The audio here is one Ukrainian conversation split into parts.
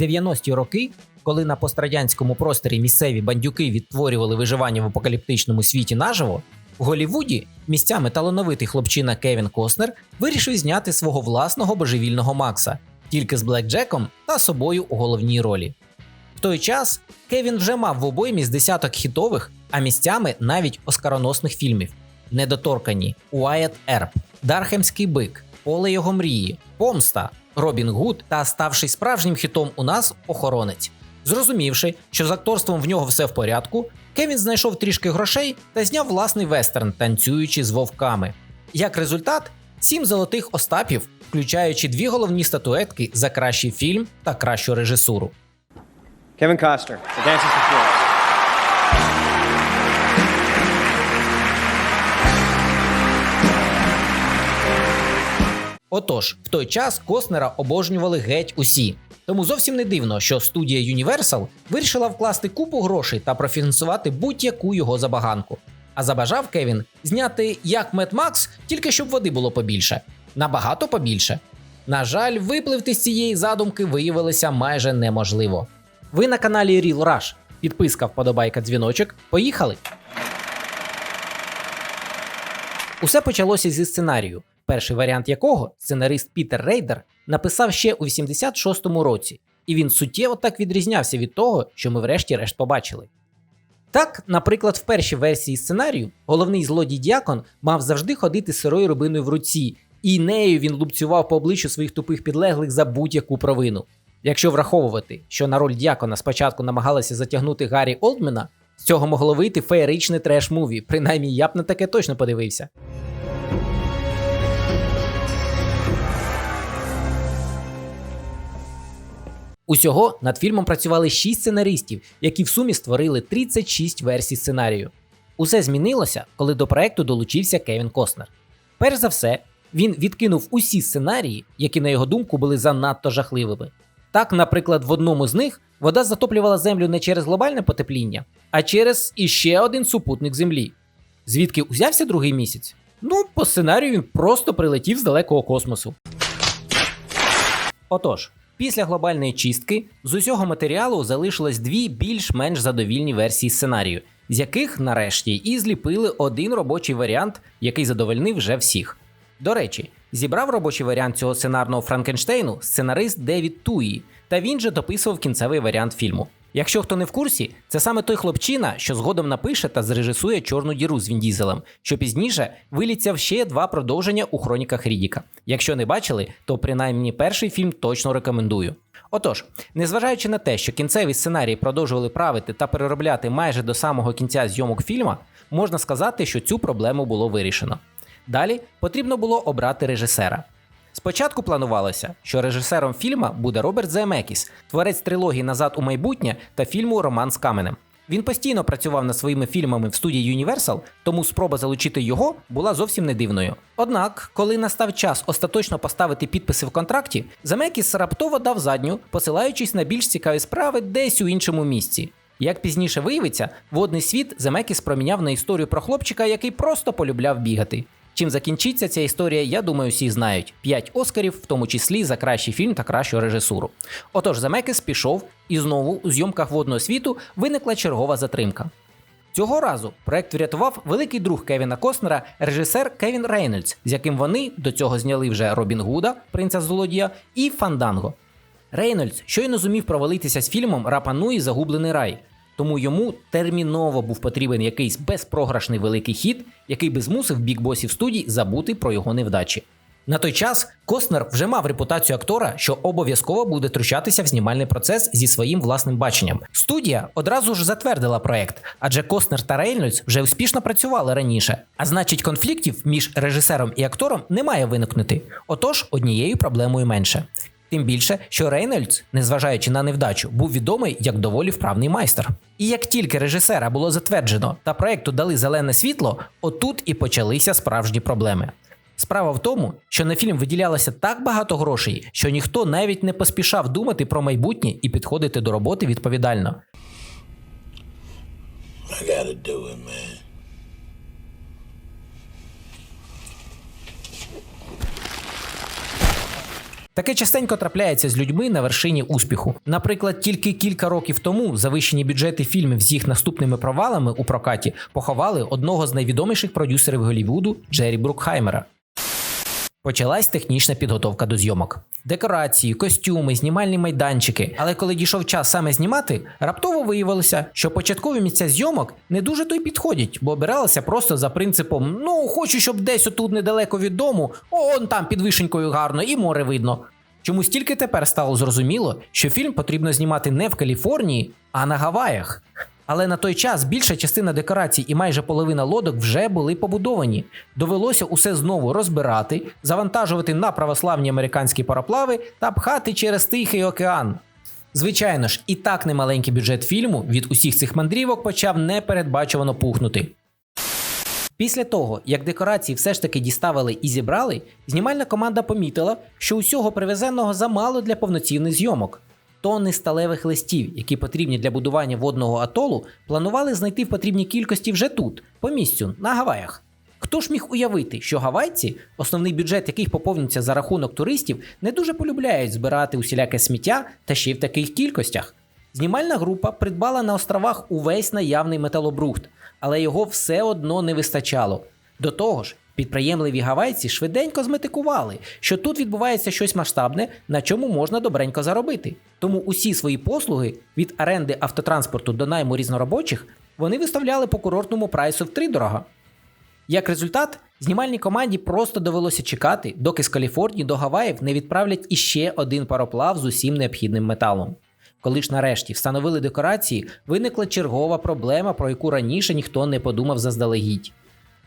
90-ті роки, коли на пострадянському просторі місцеві бандюки відтворювали виживання в апокаліптичному світі наживо, в Голівуді місцями талановитий хлопчина Кевін Костнер вирішив зняти свого власного божевільного Макса, тільки з Блек Джеком та собою у головній ролі. В той час Кевін вже мав в обоймі з десяток хітових, а місцями навіть оскароносних фільмів: Недоторкані, Уайет Ерб, Дархемський бик, Поле його мрії, Помста, Робін Гуд та ставший справжнім хітом у нас охоронець. Зрозумівши, що з акторством в нього все в порядку, Кевін знайшов трішки грошей та зняв власний вестерн, танцюючи з вовками. Як результат, сім золотих остапів, включаючи дві головні статуетки за кращий фільм та кращу режисуру. Kevin Costner, The Отож, в той час Костнера обожнювали геть усі. Тому зовсім не дивно, що студія Universal вирішила вкласти купу грошей та профінансувати будь-яку його забаганку. А забажав Кевін зняти як Мед Макс, тільки щоб води було побільше. Набагато побільше. На жаль, випливти з цієї задумки виявилося майже неможливо. Ви на каналі Real Rush. Підписка, вподобайка, дзвіночок. Поїхали! Усе почалося зі сценарію, перший варіант якого сценарист Пітер Рейдер написав ще у 86-му році, і він суттєво так відрізнявся від того, що ми врешті-решт побачили. Так, наприклад, в першій версії сценарію головний злодій Діакон мав завжди ходити сирою рибиною в руці, і нею він лупцював по обличчю своїх тупих підлеглих за будь-яку провину. Якщо враховувати, що на роль Діакона спочатку намагалися затягнути Гаррі Олдмена, з цього могло вийти феєричне треш-муві, принаймні я б на таке точно подивився. Усього над фільмом працювали 6 сценаристів, які в сумі створили 36 версій сценарію. Усе змінилося, коли до проекту долучився Кевін Костнер. Перш за все, він відкинув усі сценарії, які, на його думку, були занадто жахливими. Так, наприклад, в одному з них вода затоплювала землю не через глобальне потепління, а через іще один супутник Землі. Звідки узявся другий місяць? Ну, по сценарію він просто прилетів з далекого космосу. Отож, після глобальної чистки з усього матеріалу залишилось дві більш-менш задовільні версії сценарію, з яких нарешті і зліпили один робочий варіант, який задовольнив вже всіх. До речі, зібрав робочий варіант цього сценарного Франкенштейну сценарист Девід Туї, та він же дописував кінцевий варіант фільму. Якщо хто не в курсі, це саме той хлопчина, що згодом напише та зрежисує чорну діру з Він Дізелем, що пізніше виліться в ще два продовження у хроніках Рідіка. Якщо не бачили, то принаймні перший фільм точно рекомендую. Отож, незважаючи на те, що кінцеві сценарії продовжували правити та переробляти майже до самого кінця зйомок фільма, можна сказати, що цю проблему було вирішено. Далі потрібно було обрати режисера. Спочатку планувалося, що режисером фільма буде Роберт Земекіс, творець трилогії Назад у майбутнє та фільму Роман з каменем. Він постійно працював над своїми фільмами в студії Universal, тому спроба залучити його була зовсім не дивною. Однак, коли настав час остаточно поставити підписи в контракті, Земекіс раптово дав задню, посилаючись на більш цікаві справи десь у іншому місці. Як пізніше виявиться, водний світ Земекіс проміняв на історію про хлопчика, який просто полюбляв бігати. Чим закінчиться ця історія, я думаю, всі знають: 5 Оскарів, в тому числі за кращий фільм та кращу режисуру. Отож, Земекіс пішов, і знову у зйомках водного світу виникла чергова затримка. Цього разу проект врятував великий друг Кевіна Костнера, режисер Кевін Рейнольдс, з яким вони до цього зняли вже Робін Гуда, принца злодія, і Фанданго. Рейнольдс щойно зумів провалитися з фільмом Рапануї Загублений рай. Тому йому терміново був потрібен якийсь безпрограшний великий хід, який би змусив бікбосів студій забути про його невдачі. На той час Костнер вже мав репутацію актора, що обов'язково буде втручатися в знімальний процес зі своїм власним баченням. Студія одразу ж затвердила проект, адже Костнер та Рейнольдс вже успішно працювали раніше. А значить, конфліктів між режисером і актором не має виникнути. Отож, однією проблемою менше. Тим більше, що Рейнольдс, незважаючи на невдачу, був відомий як доволі вправний майстер. І як тільки режисера було затверджено та проекту дали зелене світло, отут і почалися справжні проблеми. Справа в тому, що на фільм виділялося так багато грошей, що ніхто навіть не поспішав думати про майбутнє і підходити до роботи відповідально. I gotta do it, man. Таке частенько трапляється з людьми на вершині успіху. Наприклад, тільки кілька років тому завищені бюджети фільмів з їх наступними провалами у прокаті поховали одного з найвідоміших продюсерів Голлівуду Джері Брукхаймера. Почалась технічна підготовка до зйомок. Декорації, костюми, знімальні майданчики. Але коли дійшов час саме знімати, раптово виявилося, що початкові місця зйомок не дуже то й підходять, бо обиралися просто за принципом: ну, хочу, щоб десь отут недалеко від дому, он там під вишенькою гарно, і море видно. Чомусь тільки тепер стало зрозуміло, що фільм потрібно знімати не в Каліфорнії, а на Гаваях. Але на той час більша частина декорацій і майже половина лодок вже були побудовані. Довелося усе знову розбирати, завантажувати на православні американські пароплави та пхати через Тихий океан. Звичайно ж, і так немаленький бюджет фільму від усіх цих мандрівок почав непередбачувано пухнути. Після того, як декорації все ж таки діставили і зібрали, знімальна команда помітила, що усього привезеного замало для повноцінних зйомок. Тонни сталевих листів, які потрібні для будування водного атолу, планували знайти в потрібній кількості вже тут, по місцю, на Гаваях. Хто ж міг уявити, що гавайці, основний бюджет яких поповнюється за рахунок туристів, не дуже полюбляють збирати усіляке сміття та ще й в таких кількостях. Знімальна група придбала на островах увесь наявний металобрухт, але його все одно не вистачало. До того ж, підприємливі гавайці швиденько зметикували, що тут відбувається щось масштабне, на чому можна добренько заробити. Тому усі свої послуги від оренди автотранспорту до найму різноробочих вони виставляли по курортному прайсу втридорога. Як результат, знімальній команді просто довелося чекати, доки з Каліфорнії до Гаваїв не відправлять іще один пароплав з усім необхідним металом. Коли ж нарешті встановили декорації, виникла чергова проблема, про яку раніше ніхто не подумав заздалегідь.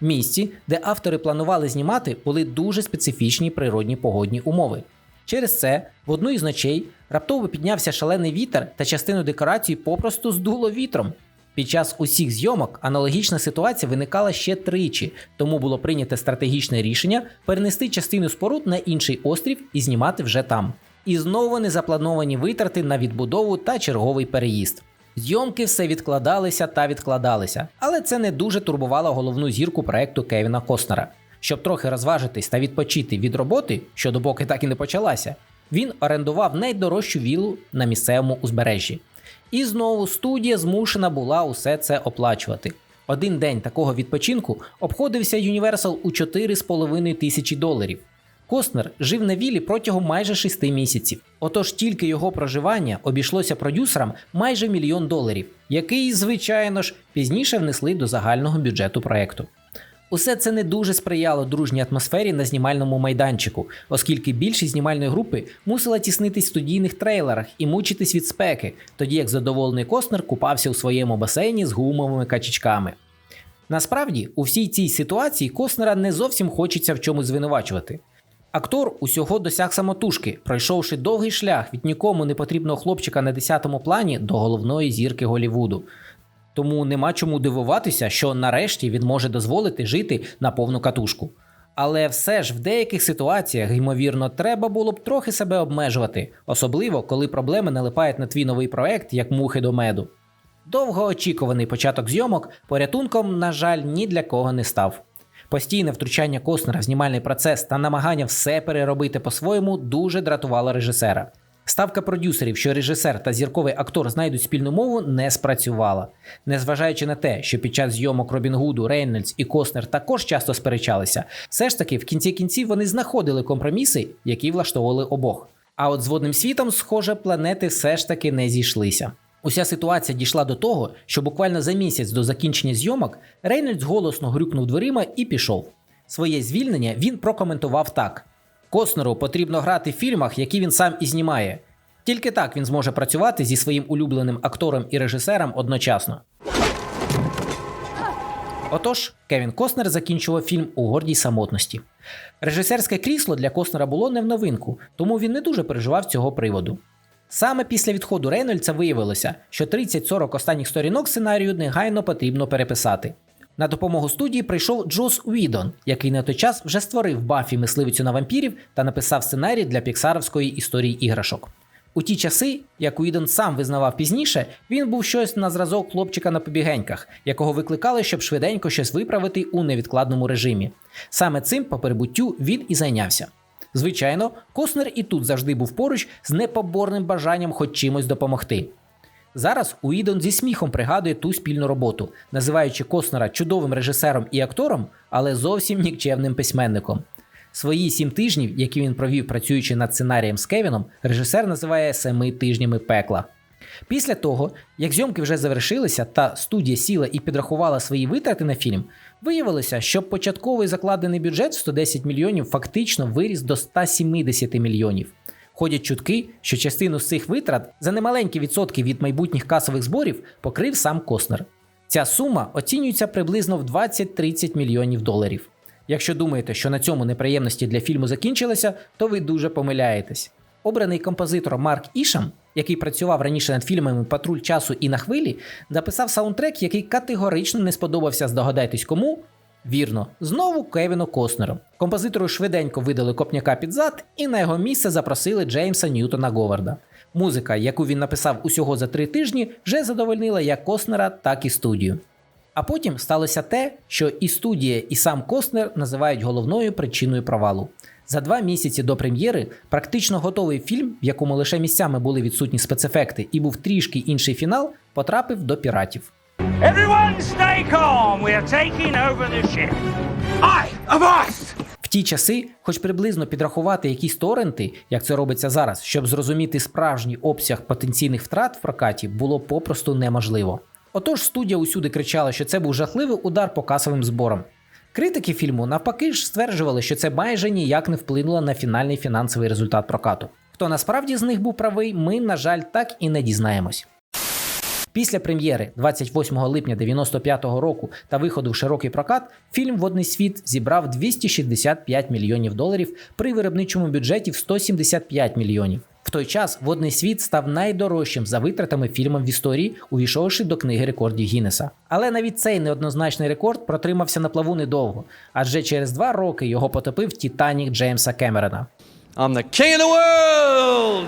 Місці, де автори планували знімати, були дуже специфічні природні погодні умови. Через це в одну із ночей раптово піднявся шалений вітер та частину декорації попросту здуло вітром. Під час усіх зйомок аналогічна ситуація виникала ще тричі, тому було прийнято стратегічне рішення перенести частину споруд на інший острів і знімати вже там. І знову незаплановані витрати на відбудову та черговий переїзд. Зйомки все відкладалися та відкладалися, але це не дуже турбувало головну зірку проекту Кевіна Костнера. Щоб трохи розважитись та відпочити від роботи, що допоки так і не почалася, він орендував найдорожчу віллу на місцевому узбережжі. І знову студія змушена була усе це оплачувати. Один день такого відпочинку обходився Universal у 4,5 тисячі доларів. Костнер жив на віллі протягом майже 6 місяців. Отож тільки його проживання обійшлося продюсерам майже мільйон доларів, який, звичайно ж, пізніше внесли до загального бюджету проекту. Усе це не дуже сприяло дружній атмосфері на знімальному майданчику, оскільки більшість знімальної групи мусила тіснитись в студійних трейлерах і мучитись від спеки, тоді як задоволений Костнер купався у своєму басейні з гумовими качечками. Насправді, у всій цій ситуації Костнера не зовсім хочеться в чомусь звинувачувати. Актор усього досяг самотужки, пройшовши довгий шлях від нікому не потрібного хлопчика на 10-му плані до головної зірки Голівуду. Тому нема чому дивуватися, що нарешті він може дозволити жити на повну катушку. Але все ж в деяких ситуаціях, ймовірно, треба було б трохи себе обмежувати, особливо коли проблеми налипають на твій новий проект, як мухи до меду. Довгоочікуваний початок зйомок порятунком, на жаль, ні для кого не став. Постійне втручання Костнера в знімальний процес та намагання все переробити по-своєму дуже дратувало режисера. Ставка продюсерів, що режисер та зірковий актор знайдуть спільну мову, не спрацювала. Незважаючи на те, що під час зйомок Робін Гуду, Рейнольдс і Костнер також часто сперечалися, все ж таки в кінці кінців вони знаходили компроміси, які влаштовували обох. А от з водним світом, схоже, планети все ж таки не зійшлися. Уся ситуація дійшла до того, що буквально за місяць до закінчення зйомок Рейнольдс голосно грюкнув дверима і пішов. Своє звільнення він прокоментував так: Коснеру потрібно грати в фільмах, які він сам і знімає. Тільки так він зможе працювати зі своїм улюбленим актором і режисером одночасно. Отож, Кевін Костнер закінчував фільм у гордій самотності. Режисерське крісло для Костнера було не в новинку, тому він не дуже переживав цього приводу. Саме після відходу Рейнольдса виявилося, що 30-40 останніх сторінок сценарію негайно потрібно переписати. На допомогу студії прийшов Джос Уідон, який на той час вже створив Баффі мисливицю на вампірів та написав сценарій для піксаровської історії іграшок. У ті часи, як Уідон сам визнавав пізніше, він був щось на зразок хлопчика на побігеньках, якого викликали, щоб швиденько щось виправити у невідкладному режимі. Саме цим по перебуттю він і зайнявся. Звичайно, Коснер і тут завжди був поруч з непоборним бажанням хоч чимось допомогти. Зараз Уідон зі сміхом пригадує ту спільну роботу, називаючи Коснера чудовим режисером і актором, але зовсім нікчемним письменником. Свої сім тижнів, які він провів працюючи над сценарієм з Кевіном, режисер називає семи тижнями пекла. Після того, як зйомки вже завершилися та студія сіла і підрахувала свої витрати на фільм, виявилося, що початковий закладений бюджет 110 мільйонів фактично виріс до 170 мільйонів. Ходять чутки, що частину з цих витрат за немаленькі відсотки від майбутніх касових зборів покрив сам Коснер. Ця сума оцінюється приблизно в 20-30 мільйонів доларів. Якщо думаєте, що на цьому неприємності для фільму закінчилися, то ви дуже помиляєтесь. Обраний композитор Марк Ішам, який працював раніше над фільмами Патруль часу і на хвилі, написав саундтрек, який категорично не сподобався, здогадайтесь кому. Вірно, знову Кевіну Костнеру. Композитору швиденько видали копняка під зад, і на його місце запросили Джеймса Ньютона Говарда. Музика, яку він написав усього за три тижні, вже задовольнила як Костнера, так і студію. А потім сталося те, що і студія, і сам Костнер називають головною причиною провалу. За два місяці до прем'єри практично готовий фільм, в якому лише місцями були відсутні спецефекти, і був трішки інший фінал, потрапив до піратів. Everyone stay calm. We are taking over the ship. I avast! В ті часи, хоч приблизно підрахувати якісь торренти, як це робиться зараз, щоб зрозуміти справжній обсяг потенційних втрат в прокаті, було попросту неможливо. Отож, студія усюди кричала, що це був жахливий удар по касовим зборам. Критики фільму навпаки ж стверджували, що це майже ніяк не вплинуло на фінальний фінансовий результат прокату. Хто насправді з них був правий, ми, на жаль, так і не дізнаємось. Після прем'єри 28 липня 95-го року та виходу в широкий прокат, фільм Водний світ зібрав 265 мільйонів доларів при виробничому бюджеті в 175 мільйонів. Той час водний світ став найдорожчим за витратами фільмом в історії, увійшовши до книги рекордів Гіннеса. Але навіть цей неоднозначний рекорд протримався на плаву недовго, адже через два роки його потопив Титанік Джеймса Кемерона. I'm the king of the world!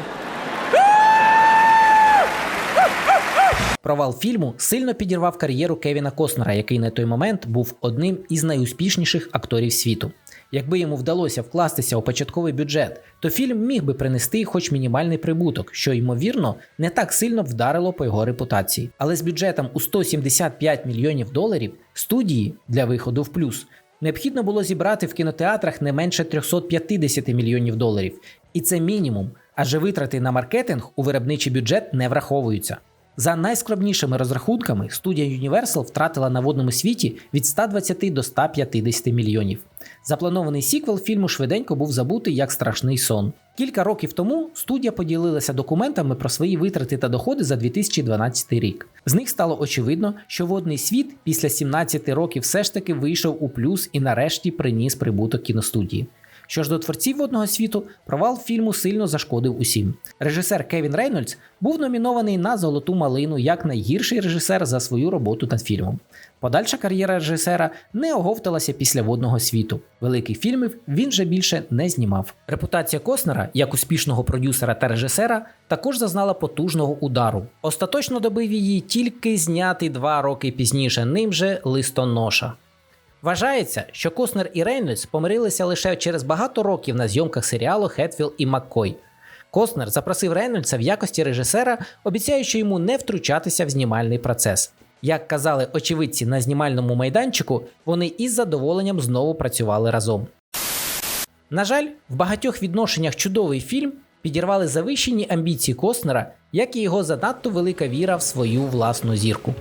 Провал фільму сильно підірвав кар'єру Кевіна Костнера, який на той момент був одним із найуспішніших акторів світу. Якби йому вдалося вкластися у початковий бюджет, то фільм міг би принести хоч мінімальний прибуток, що ймовірно не так сильно вдарило по його репутації. Але з бюджетом у 175 мільйонів доларів студії для виходу в плюс необхідно було зібрати в кінотеатрах не менше 350 мільйонів доларів, і це мінімум, адже витрати на маркетинг у виробничий бюджет не враховуються. За найскромнішими розрахунками, студія Universal втратила на водному світі від 120 до 150 мільйонів. Запланований сіквел фільму швиденько був забутий як страшний сон. Кілька років тому студія поділилася документами про свої витрати та доходи за 2012 рік. З них стало очевидно, що водний світ після 17 років все ж таки вийшов у плюс і нарешті приніс прибуток кіностудії. Що ж до творців водного світу, провал фільму сильно зашкодив усім. Режисер Кевін Рейнольдс був номінований на золоту малину як найгірший режисер за свою роботу над фільмом. Подальша кар'єра режисера не оговталася після водного світу. Великих фільмів він вже більше не знімав. Репутація Коснера, як успішного продюсера та режисера, також зазнала потужного удару. Остаточно добив її тільки знятий два роки пізніше, ним же листоноша. Вважається, що Коснер і Рейнольдс помирилися лише через багато років на зйомках серіалу Хетфіл і Маккой. Коснер запросив Рейнольдса в якості режисера, обіцяючи йому не втручатися в знімальний процес. Як казали очевидці на знімальному майданчику, вони із задоволенням знову працювали разом. На жаль, в багатьох відношеннях чудовий фільм підірвали завищені амбіції Коснера, як і його занадто велика віра в свою власну зірку.